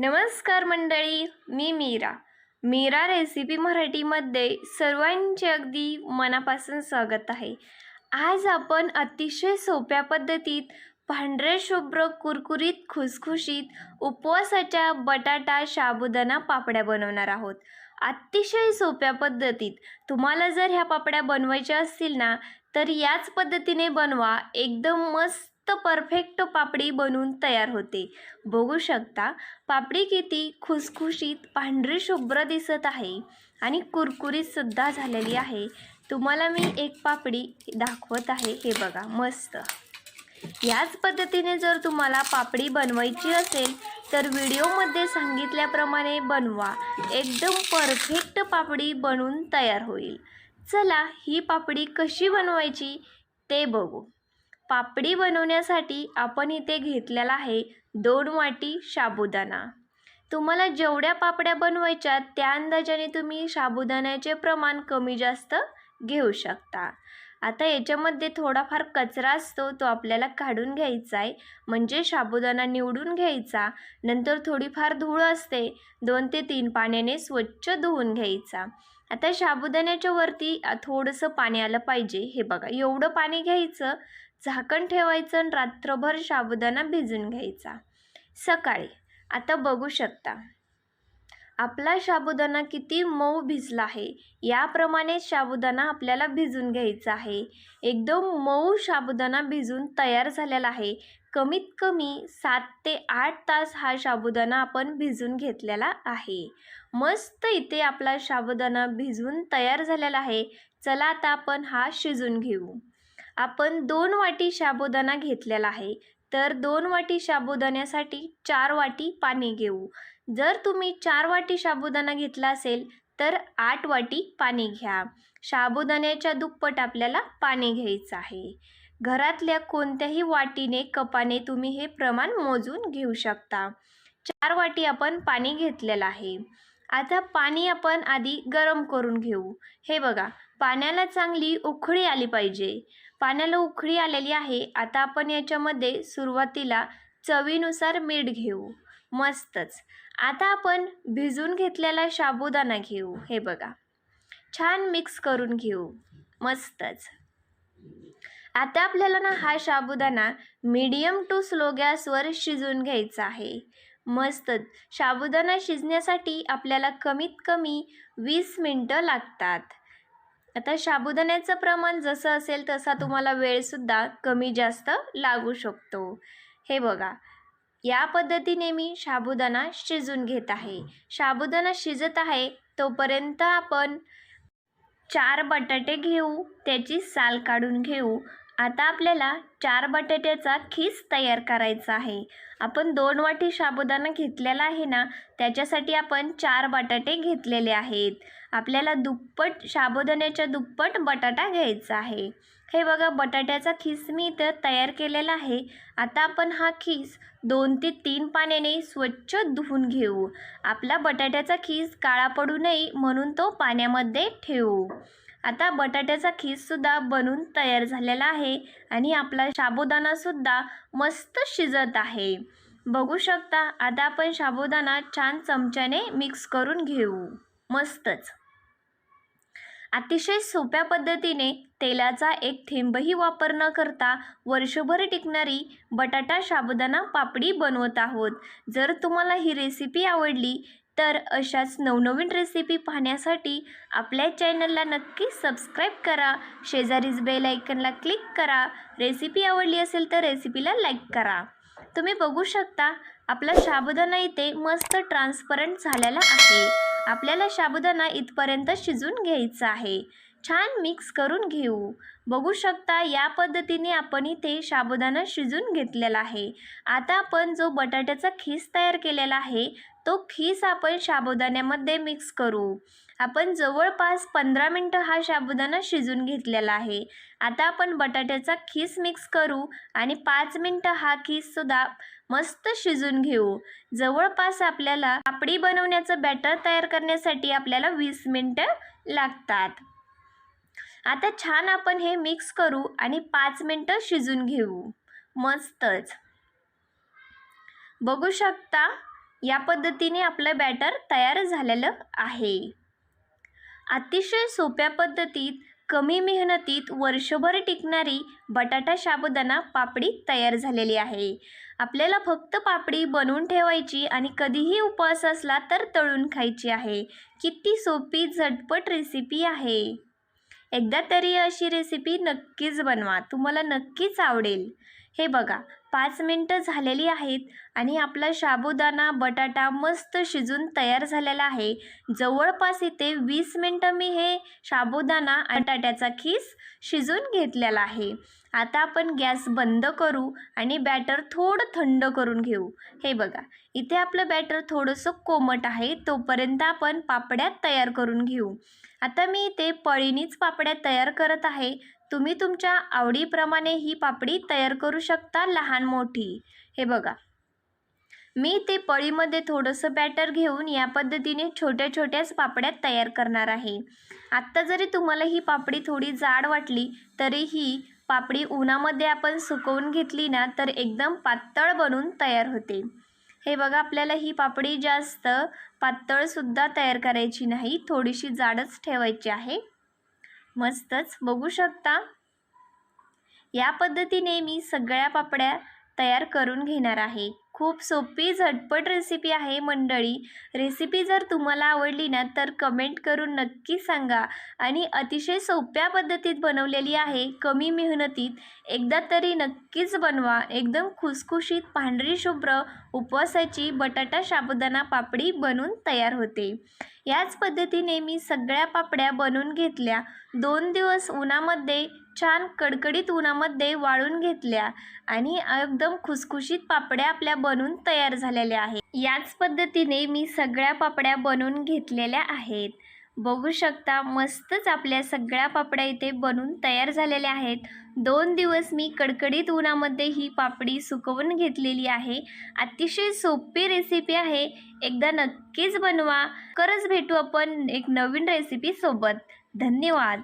नमस्कार मंडळी मी मीरा. मीरा रेसिपी मराठीमध्ये सर्वांचे अगदी मनापासून स्वागत आहे. आज आपण अतिशय सोप्या पद्धतीत पांढरे शुभ्र कुरकुरीत खुसखुशीत उपवासाच्या बटाटा शाबुदाना पापड्या बनवणार आहोत. अतिशय सोप्या पद्धतीत. तुम्हाला जर ह्या पापड्या बनवायच्या असतील ना तर याच पद्धतीने बनवा. एकदम मस्त परफेक्ट पापडी बनून तयार होते. बघू शकता पापडी किती खुसखुशीत पांढरी शुभ्र दिसत आहे आणि कुरकुरीतसुद्धा झालेली आहे. तुम्हाला मी एक पापडी दाखवत आहे हे बघा मस्त. याच पद्धतीने जर तुम्हाला पापडी बनवायची असेल तर व्हिडिओमध्ये सांगितल्याप्रमाणे बनवा. एकदम परफेक्ट पापडी बनून तयार होईल. चला ही पापडी कशी बनवायची ते बघू. पापडी बनवण्यासाठी आपण इथे घेतलेला आहे दोन वाटी साबुदाणा. तुम्हाला जेवढ्या पापड्या बनवायच्या त्या अंदाजाने तुम्ही साबुदाण्याचे प्रमाण कमी जास्त घेऊ शकता. आता याच्यामध्ये थोडाफार कचरा असतो तो आपल्याला काढून घ्यायचा आहे. म्हणजे साबुदाणा निवडून घ्यायचा नंतर थोडीफार धूळ असते दोन ते तीन पाण्याने स्वच्छ धुवून घ्यायचा. आता साबुदाण्याच्या वरती थोडंसं पाणी आलं पाहिजे. हे बघा एवढं पाणी घ्यायचं झाकण ठेवायचं आणि रात्रभर साबुदाणा भिजून घ्यायचा. सकाळी. आता बघू शकता. आपला साबुदाणा किती मऊ भिजला आहे? याप्रमाणे साबुदाणा आपल्याला भिजून घ्यायचा आहे. एकदम मऊ साबुदाणा भिजून तयार झालेला आहे. कमीत कमी सात ते आठ तास हा साबुदाणा आपण भिजून घेतलेला आहे. मस्त इथे आपला साबुदाणा भिजून तयार झालेला आहे. चला आता आपण हा शिजून घेऊ. आपण दोन वाटी साबुदाणा घेतलेला आहे. तर दोन वाटी साबुदाण्यासाठी चार वाटी पाणी घेऊ. जर तुम्ही चार वाटी साबुदाणा घेतला असेल तर आठ वाटी पाणी घ्या. साबुदाण्याच्या दुप्पट आपल्याला पाणी घ्यायचं आहे. घरातल्या कोणत्याही वाटीने कपाने तुम्ही हे प्रमाण मोजून घेऊ शकता. चार वाटी आपण पाणी घेतलेलं आहे. आता पाणी आपण आधी गरम करून घेऊ. हे बघा पाण्याला चांगली उकळी आली पाहिजे. पाण्याला उकळी आलेली आहे आता आपण याच्यामध्ये सुरुवातीला चवीनुसार मीठ घेऊ. मस्तच. आता आपण भिजून घेतलेला साबुदाणा घेऊ. हे बघा. छान मिक्स करून घेऊ. मस्तच. आता आपल्याला ना हा साबुदाणा मीडियम टू स्लो गॅसवर शिजून घ्यायचा आहे. मस्तच. साबुदाणा शिजण्यासाठी आपल्याला कमीत कमी वीस मिनटं लागतात. आता साबुदाण्याचं प्रमाण जसं असेल तसा तुम्हाला वेळसुद्धा कमी जास्त लागू शकतो. हे बघा. या पद्धतीने मी साबुदाणा शिजून घेत आहे. साबुदाणा शिजत आहे तोपर्यंत आपण चार बटाटे घेऊ त्याची साल काढून घेऊ. आता आपल्याला चार बटाट्याचा खीस तयार करायचा आहे. आपण दोन वाटी साबुदाणा घेतलेला आहे ना त्याच्यासाठी आपण चार बटाटे घेतलेले आहेत. आपल्याला दुप्पट साबुदाण्याच्या दुप्पट बटाटा घ्यायचा आहे. हे बघा बटाट्याचा खीस मी इथं तयार केलेला आहे. आता आपण हा खीस दोन ते तीन पाण्याने स्वच्छ धुवून घेऊ. आपला बटाट्याचा खीस काळा पडू नये म्हणून तो पाण्यामध्ये ठेवू. आता बटाट्याचा खीससुद्धा बनून तयार झालेला आहे आणि आपला साबुदाणासुद्धा मस्त शिजत आहे. बघू शकता आता आपण साबुदाणा छान चमच्याने मिक्स करून घेऊ. मस्तच. अतिशय सोप्या पद्धतीने तेलाचा एक थेंबही वापर न करता वर्षभर टिकणारी बटाटा साबुदाणा पापडी बनवत आहोत. जर तुम्हाला ही रेसिपी आवडली तर अशाच नवनवीन रेसिपी पाहण्यासाठी आपल्या चॅनलला नक्की सबस्क्राईब करा. शेजारीच बेल आयकनला क्लिक करा. रेसिपी आवडली असेल तर रेसिपीला लाईक करा. तुम्ही बघू शकता आपला साबुदाणा इथे मस्त ट्रान्सपरंट झालेला आहे. आपल्याला साबुदाणा इथपर्यंत शिजून घ्यायचा आहे. छान मिक्स करून घेऊ. बघू शकता या पद्धतीने आपण इथे साबुदाणा शिजून घेतलेला आहे. आता आपण जो बटाट्याचा खीस तयार केलेला आहे तो खीस आपण साबुदाण्यामध्ये मिक्स करू. आपण जवळपास पंधरा मिनटं हा साबुदाणा शिजून घेतलेला आहे. आता आपण बटाट्याचा खीस मिक्स करू आणि पाच मिनटं हा खीससुद्धा मस्त शिजून घेऊ. जवळपास आपल्याला पापडी बनवण्याचं बॅटर तयार करण्यासाठी आपल्याला वीस मिनटं लागतात. आता छान आपण हे मिक्स करू आणि पाच मिनटं शिजून घेऊ. मस्तच. बघू शकता या पद्धतीने आपलं बॅटर तयार झालेलं आहे. अतिशय सोप्या पद्धतीत कमी मेहनतीत वर्षभर टिकणारी बटाटा साबुदाणा पापडी तयार झालेली आहे. आपल्याला फक्त पापडी बनवून ठेवायची आणि कधीही उपवास असला तर तळून खायची आहे. किती सोपी झटपट रेसिपी आहे. एकदा तरी अशी रेसिपी नक्कीच बनवा. तुम्हाला नक्कीच आवडेल. हे बघा पाच मिनटं झालेली आहेत आणि आपला शाबुदाना बटाटा मस्त शिजून तयार झालेला आहे. जवळपास इथे वीस मिनटं मी हे शाबुदाना बटाट्याचा खीस शिजून घेतलेला आहे. आता आपण गॅस बंद करू आणि बॅटर थोडं थंड करून घेऊ. हे बघा इथे आपलं बॅटर थोडंसं कोमट आहे तोपर्यंत आपण पापड्या तयार करून घेऊ. आता मी इथे पळीनीच पापड्या तयार करत आहे. तुम्ही तुमच्या आवडीप्रमाणे ही पापडी तयार करू शकता लहान मोठी. हे बघा. मी ते पळीमध्ये थोडंसं बॅटर घेऊन या पद्धतीने छोट्या छोट्याच पापड्या तयार करणार आहे. आत्ता जरी तुम्हाला ही पापडी थोडी जाड वाटली तरी ही पापडी उन्हामध्ये आपण सुकवून घेतली ना तर एकदम पातळ बनून तयार होते. हे बघा आपल्याला ही पापडी जास्त पातळसुद्धा तयार करायची नाही थोडीशी जाडच ठेवायची आहे. मस्तच. बघू शकता. या पद्धतीने मी सगळ्या पापड्या तयार करून घेणार आहे. खूप सोपी झटपट रेसिपी आहे मंडळी. रेसिपी जर तुम्हाला आवडली ना तर कमेंट करून नक्की सांगा. आणि अतिशय सोप्या पद्धतीत बनवलेली आहे कमी मेहनतीत. एकदा तरी नक्कीच बनवा. एकदम खुसखुशीत पांढरी शुभ्र उपवासाची बटाटा साबुदाणा पापडी बनून तयार होते. याच पद्धतीने मी सगळ्या पापड्या बनवून घेतल्या. दोन दिवस उन्हामध्ये छान कडकडीत उन्हामध्ये वाळून घेतल्या आणि एकदम खुसखुशीत पापड्या आपल्या बनून तयार झालेल्या आहेत. याच पद्धतीने मी सगळ्या पापड्या बनवून घेतलेल्या आहेत. बघू शकता मस्तच आपल्या सगळ्या पापड्या इथे बनून तयार झालेल्या आहेत. दोन दिवस मी कडकडीत उन्हामध्ये ही पापडी सुकवून घेतलेली आहे. अतिशय सोपी रेसिपी आहे. एकदा नक्कीच बनवा. खरंच भेटू आपण एक नवीन रेसिपी सोबत. धन्यवाद.